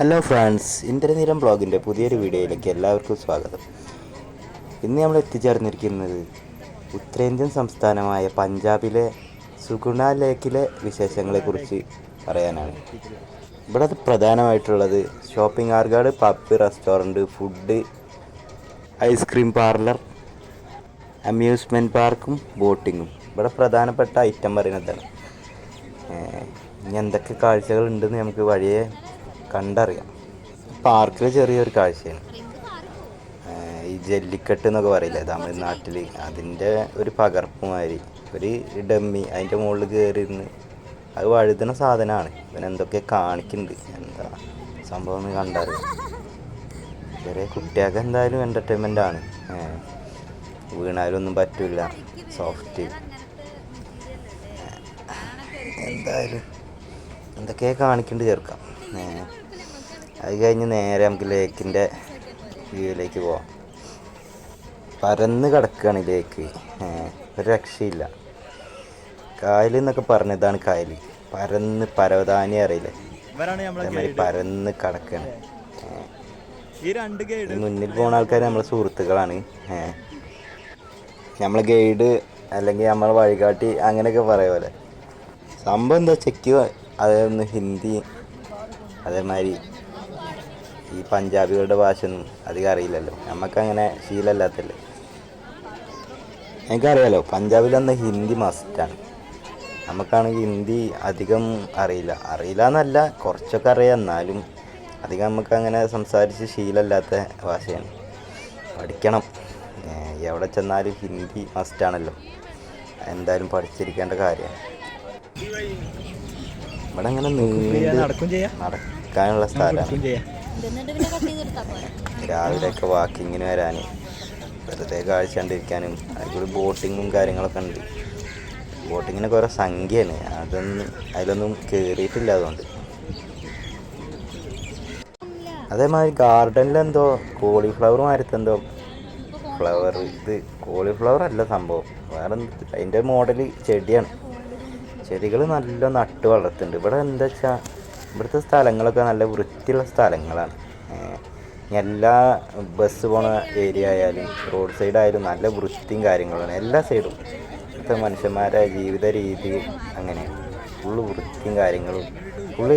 Hello friends ഇന്ദ്രനീരം ബ്ലോഗിന്റെ പുതിയൊരു വീഡിയോയിലേക്ക് എല്ലാവർക്കും സ്വാഗതം. ഇന്ന് നമ്മൾ എത്തിച്ചേർന്നിരിക്കുന്നത് ഉത്തരേന്ത്യൻ സംസ്ഥാനമായ പഞ്ചാബിലെ സുഗുണ ലേക്കിലെ വിശേഷങ്ങളെക്കുറിച്ച് പറയാനാണ്. ഇവിടെ പ്രധാനമായിട്ടുള്ളത് shopping arcade pub restaurant food ice cream parlour amusement പാർക്കും ബോട്ടിങ്ങും ഇവിടെ പ്രധാനപ്പെട്ട ഐറ്റം പറയുന്നതാണ്. ഇനി എന്തൊക്കെ കാഴ്ചകളുണ്ടെന്ന് നമുക്ക് വഴിയെ കണ്ടറിയാം. പാർക്കിൽ ചെറിയൊരു കാഴ്ചയാണ്. ഈ ജല്ലിക്കെട്ട് എന്നൊക്കെ പറയില്ലേ തമിഴ്നാട്ടിൽ അതിന്റെ ഒരു പകർപ്പുമാതിരി. ഒരു ഡമ്മി അതിന്റെ മുകളിൽ കയറി ഇരുന്ന് അത് വഴുതുന്ന സാധനമാണ്. ഇവൻ എന്തൊക്കെ കാണിക്കുന്നുണ്ട്. എന്താ സംഭവം എന്ന് കണ്ടറിയാം. ചെറിയ കുട്ടികൾക്ക് എന്തായാലും എന്റർടൈൻമെന്റ് ആണ്. വീണാലൊന്നും പറ്റില്ല സോഫ്റ്റ് എന്തായാലും എന്തൊക്കെ കാണിക്കേണ്ടി ചേർക്കാം. അത് കഴിഞ്ഞ് നേരെ നമുക്ക് ലേക്കിന്റെ വ്യൂവിലേക്ക് പോവാം. പരന്ന് കിടക്കുകയാണ് ലേക്ക്. ഒരു രക്ഷയില്ല. കായൽ എന്നൊക്കെ പറഞ്ഞതാണ് കായൽ. പരന്ന് പരവതാനി അറിയില്ലേ? അതേമാതിരി പരന്ന് കിടക്കുകയാണ് ഗൈഡ് മുന്നിൽ പോണ ആൾക്കാർ നമ്മളെ സുഹൃത്തുക്കളാണ്. നമ്മളെ ഗൈഡ് അല്ലെങ്കിൽ നമ്മളെ വഴികാട്ടി അങ്ങനെയൊക്കെ പറയ പോലെ. സംഭവം എന്താ? ചെക്ക് അതൊന്ന് ഹിന്ദി അതേമാതിരി ഈ പഞ്ചാബികളുടെ ഭാഷയൊന്നും അധികം അറിയില്ലല്ലോ. നമുക്കങ്ങനെ ശീലമില്ലാത്തല്ലേ? എനിക്കറിയാലോ പഞ്ചാബിലൊന്ന് ഹിന്ദി മസ്റ്റാണ് നമുക്കാണെങ്കിൽ ഹിന്ദി അധികം അറിയില്ല. അറിയില്ല എന്നല്ല കുറച്ചൊക്കെ അറിയാം. എന്നാലും അധികം നമുക്കങ്ങനെ സംസാരിച്ച് ശീലമില്ലാത്ത ഭാഷയാണ്. പഠിക്കണം. എവിടെ ചെന്നാലും ഹിന്ദി മസ്റ്റാണല്ലോ എന്തായാലും പഠിച്ചിരിക്കേണ്ട കാര്യമാണ് ഇവിടെ അങ്ങനെ നടക്കാനുള്ള സ്ഥലമാണ്. രാവിലെയൊക്കെ വാക്കിങ്ങിന് വരാൻ വെറുതെ കാഴ്ച കണ്ടിരിക്കാനും അതിലൊരു ബോട്ടിങ്ങും കാര്യങ്ങളൊക്കെ ഉണ്ട്. ബോട്ടിങ്ങിനൊക്കെ ഓരോ സംഖ്യയാണ്. അതൊന്നും അതിലൊന്നും കയറിയിട്ടില്ല അതുകൊണ്ട്. അതേമാതിരി ഗാർഡനിലെന്തോ കോളിഫ്ലവർ മാരത്തെന്തോ ഫ്ലവർ ഇത് കോളിഫ്ലവർ അല്ല സംഭവം. വേറെ അതിന്റെ മോഡൽ ചെടിയാണ്. ചെടികൾ നല്ല നട്ട് വളർത്തുന്നുണ്ട്. ഇവിടെ എന്താ വെച്ചാൽ ഇവിടുത്തെ സ്ഥലങ്ങളൊക്കെ നല്ല വൃത്തിയുള്ള സ്ഥലങ്ങളാണ്. എല്ലാ ബസ് പോണ ഏരിയ ആയാലും റോഡ് സൈഡ് ആയാലും നല്ല വൃത്തിയും കാര്യങ്ങളാണ്. എല്ലാ സൈഡും. ഇവിടുത്തെ മനുഷ്യന്മാരെ ജീവിത രീതി അങ്ങനെയാണ് ഫുള്ള് വൃത്തിയും കാര്യങ്ങളും ഫുള്ള്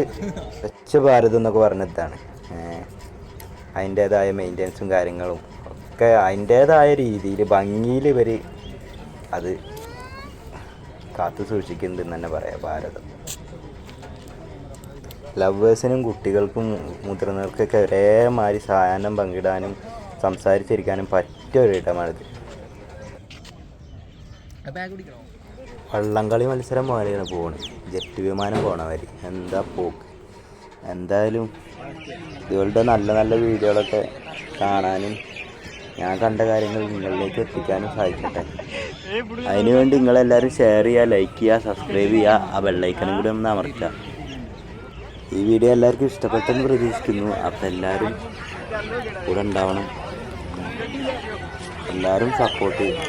സ്വച്ഛ ഭാരതം എന്നൊക്കെ പറഞ്ഞതാണ് അതിന്റേതായ മെയിന്റെനൻസും കാര്യങ്ങളും ഒക്കെ അതിന്റേതായ രീതിയിൽ ഭംഗിയിൽ ഇവർ അത് കാത്തു സൂക്ഷിക്കുന്നുണ്ടെന്ന് തന്നെ പറയാം ഭാരതം. ലവേഴ്സിനും കുട്ടികൾക്കും മുതിർന്നവർക്കൊക്കെ ഒരേമാതിരി സഹായം പങ്കിടാനും സംസാരിച്ചിരിക്കാനും പറ്റിയ ഒരു ഇടമാണിത്. വള്ളംകളി മത്സരം പോലെയാണ് പോണത് ജെറ്റ് വിമാനം പോകണ വരി. എന്താ പോക്ക്? എന്തായാലും ഇതുപോലത്തെ നല്ല നല്ല വീഡിയോകളൊക്കെ കാണാനും ഞാൻ കണ്ട കാര്യങ്ങൾ നിങ്ങളിലേക്ക് എത്തിക്കാനും സാധിക്കട്ടെ. അതിനുവേണ്ടി നിങ്ങളെല്ലാവരും ഷെയർ ചെയ്യുക ലൈക്ക് ചെയ്യുക സബ്സ്ക്രൈബ് ചെയ്യുക ആ ബെല്ലൈക്കനും കൂടി ഒന്ന് അമർത്തുക. ഈ വീഡിയോ എല്ലാവർക്കും ഇഷ്ടപ്പെട്ടെന്ന് പ്രതീക്ഷിക്കുന്നു. അപ്പം എല്ലാവരും കൂടെ ഉണ്ടാവണം. എല്ലാവരും സപ്പോർട്ട് ചെയ്യും.